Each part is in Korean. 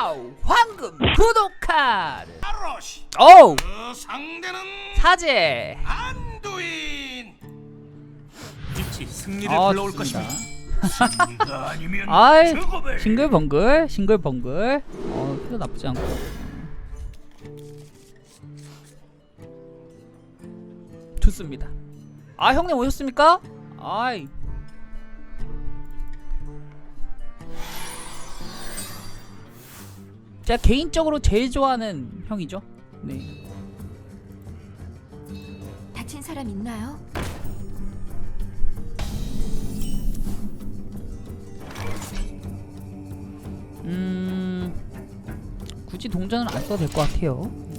와우 황금 구독카드 아로시. 어우 그 상대는 사제. 안두인. 빛이 승리를 아 불러올 좋습니다. 것입니다. 승리가 아니면 아이 죽음을 싱글벙글 싱글벙글. 어 그거 나쁘지 않고. 좋습니다. 아 형님 오셨습니까? 아이 제가 개인적으로 제일 좋아하는 형이죠 네 다친 사람 있나요? 음 굳이 동전을 안 써도 될 것 같아요.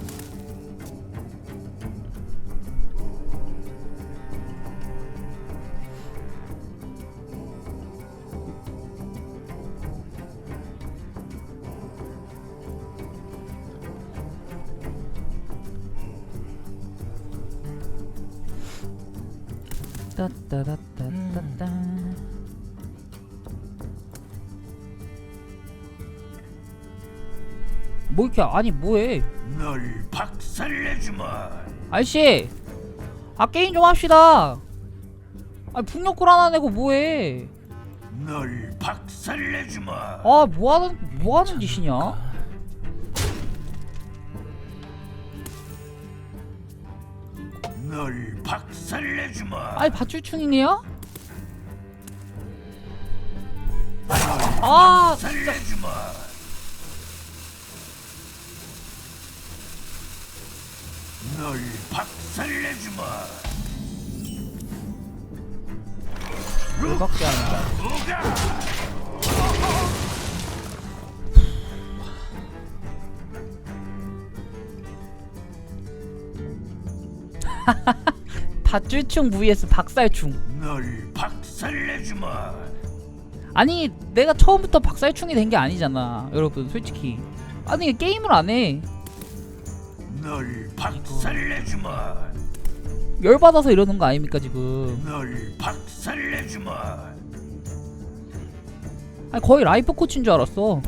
따따따따따따. 뭐 이렇게 아니 뭐해? 널 박살내주마. 아저씨 아 게임 좀 합시다. 아 풍력골 하나 내고 뭐해? 널 박살내주마. 아 뭐하는 뭐하는 짓이냐 널 박살내주마. 아니 밧줄충이네요? 아 살려주마. 널 박살내주마. 열받게 누가 밧줄충 vs 박살충. 널 박살내주마. 아니 내가 처음부터 박살충이 된 게 아니잖아 여러분 솔직히. 아니 게임을 안 해. 널 박살내주마. 열 받아서 이러는 거 아닙니까 지금? 널 박살내주마. 아니 거의 라이프 코치인 줄 알았어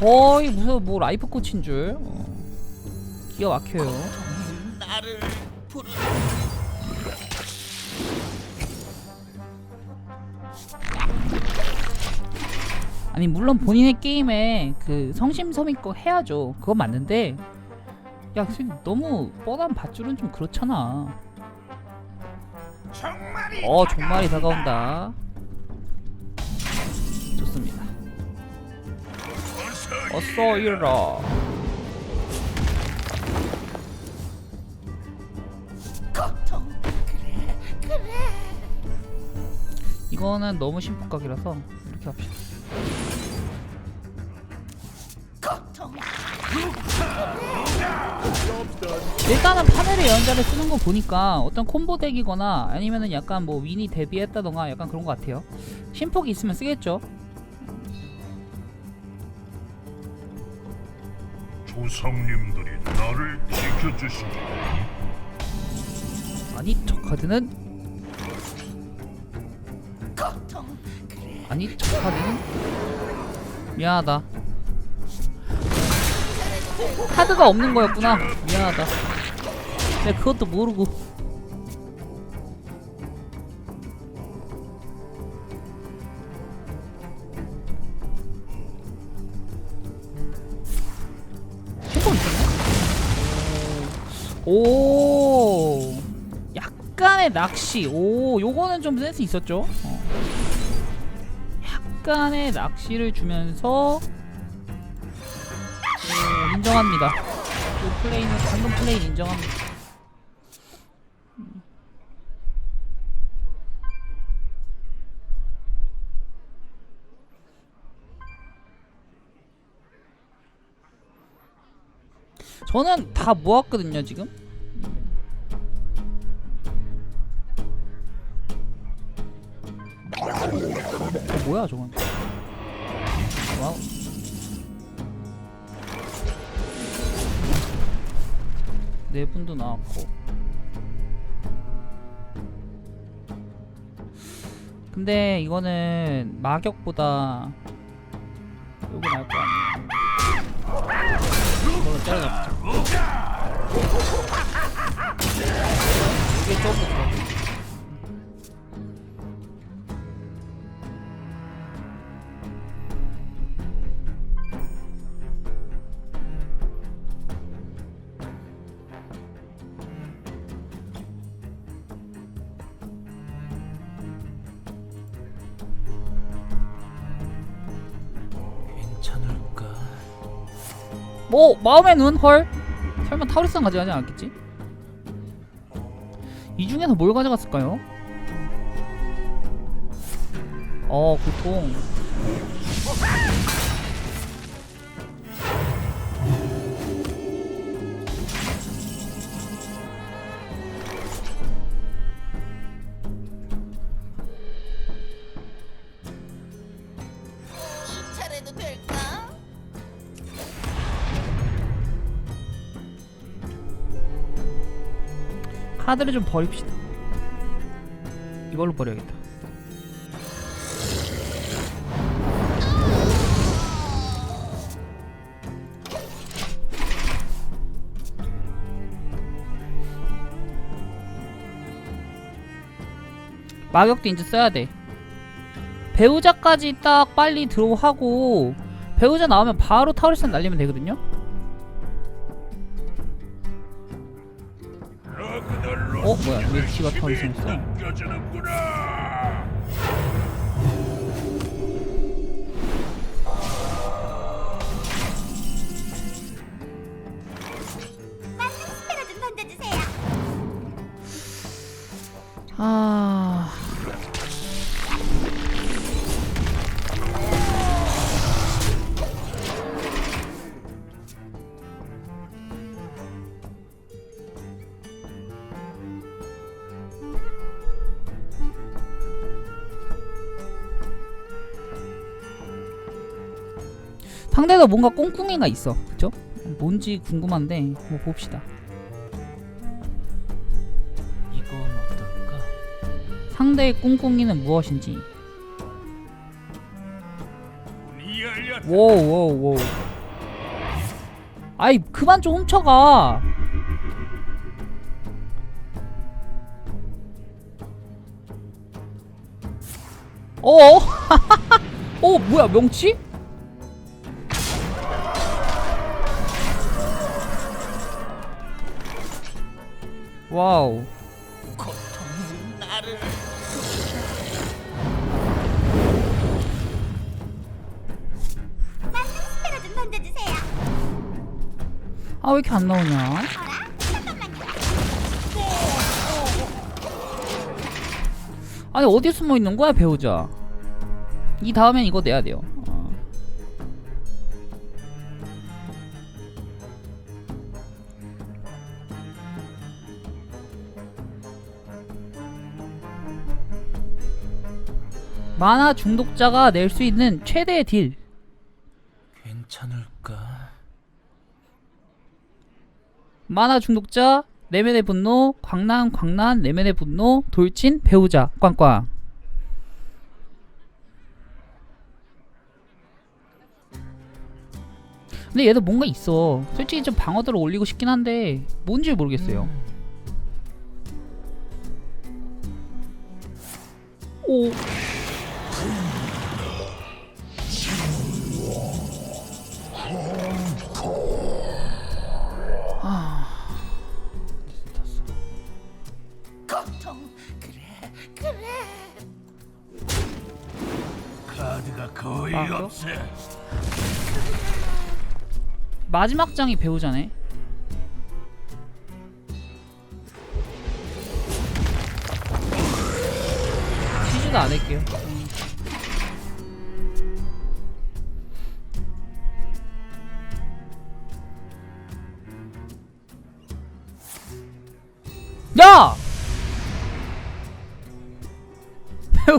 거의 무슨 뭐 라이프 코치인 줄. 어. 기가 막혀요. 나를 부르 아니 물론 본인의 게임에 그 성심성의껏 해야죠. 그건 맞는데 야 선생님, 너무 뻔한 밧줄은 좀 그렇잖아. 정말이 어 종말이 다가온다 어서 일어나. 고통 이거는 너무 심폭각이라서 이렇게 합시다. 고통 일단은 파넬의 연자를 쓰는 거 보니까 어떤 콤보 덱이거나 아니면은 약간 뭐 윈이 데뷔했다던가 약간 그런 것 같아요. 심폭이 있으면 쓰겠죠 조상님들이 나를 지켜주시니 아니 저 카드는? 고통 아니 저 카드는? 미안하다. 카드가 없는 거였구나. 미안하다. 내가 그것도 모르고 신고 있었네 오. 약간의 낚시. 오 요거는 좀 센스 있었죠? 어. 약간의 낚시를 주면서 오, 인정합니다. 그 플레이는 방금 플레이 인정합니다 저는 다 모았거든요 지금. 어, 뭐야 저건. 와우. 네 분도 나왔고. 근데 이거는 마격보다 요게 나을 거 아니에요 때려잡자. 이게 좋아 괜 뭐 마음의 눈 헐? 설마 타우리스는 가져가지 않았겠지? 이 중에서 뭘 가져갔을까요? 어 보통 카드를 좀 버립시다. 이걸로 버려야겠다. 마격도 이제 써야 돼. 배우자까지 딱 빨리 들어하고 배우자 나오면 바로 타우리스 날리면 되거든요 어 뭐야 왜. 스페라 좀 던져주세요. 아 상대도 뭔가 꽁꽁이가 있어 그쵸? 뭔지 궁금한데 한번 봅시다 이건 어떨까? 상대의 꽁꽁이는 무엇인지. 워워워 아이 그만 좀 훔쳐가 어? 어 뭐야 명치? 와우 나를 던져주세요. 아 왜 이렇게 안 나오냐? 아니 어디 숨어 있는 거야 배우자? 이 다음엔 이거 내야 돼요. 만화 중독자가 낼 수 있는 최대의 딜. 괜찮을까? 만화 중독자 내면의 분노 광란 광란 내면의 분노 돌진 배우자 꽝꽝. 근데 얘도 뭔가 있어. 솔직히 좀 방어도를 올리고 싶긴 한데 뭔지 모르겠어요. 오 마지막 장이 배우자네. 퀴즈도 안 할게요. 야! 배우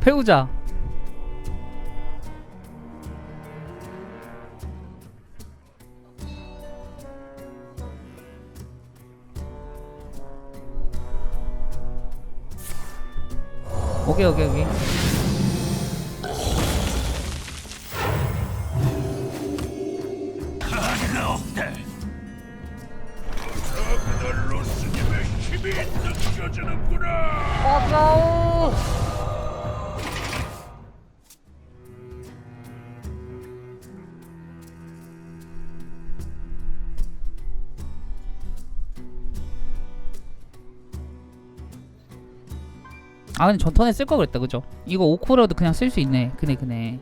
배우자 오케이 오케이 오케이 아 근데 전턴에 쓸 거 그랬다. 그죠? 이거 5코어라도 그냥 쓸 수 있네. 그네 그네.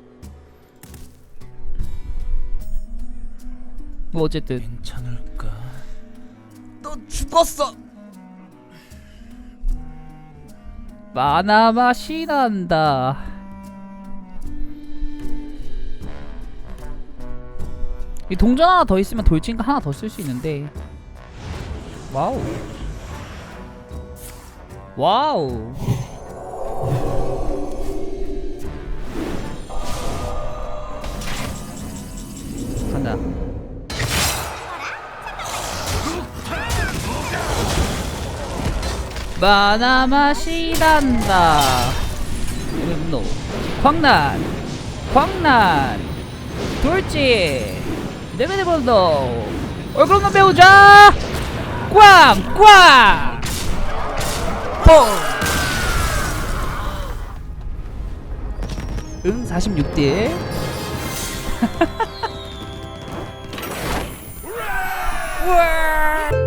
뭐 어쨌든. 괜찮을까? 너 죽었어! 마나 맛이 난다. 이 동전 하나 더 있으면 돌진가 하나 더 쓸 수 있는데. 와우. 와우 마나 맛이 난다. 분노. 광란 광란 돌진 네베네버도. 얼굴 한번 배우자. 꽝꽝. 뽕! 응 46딜 우와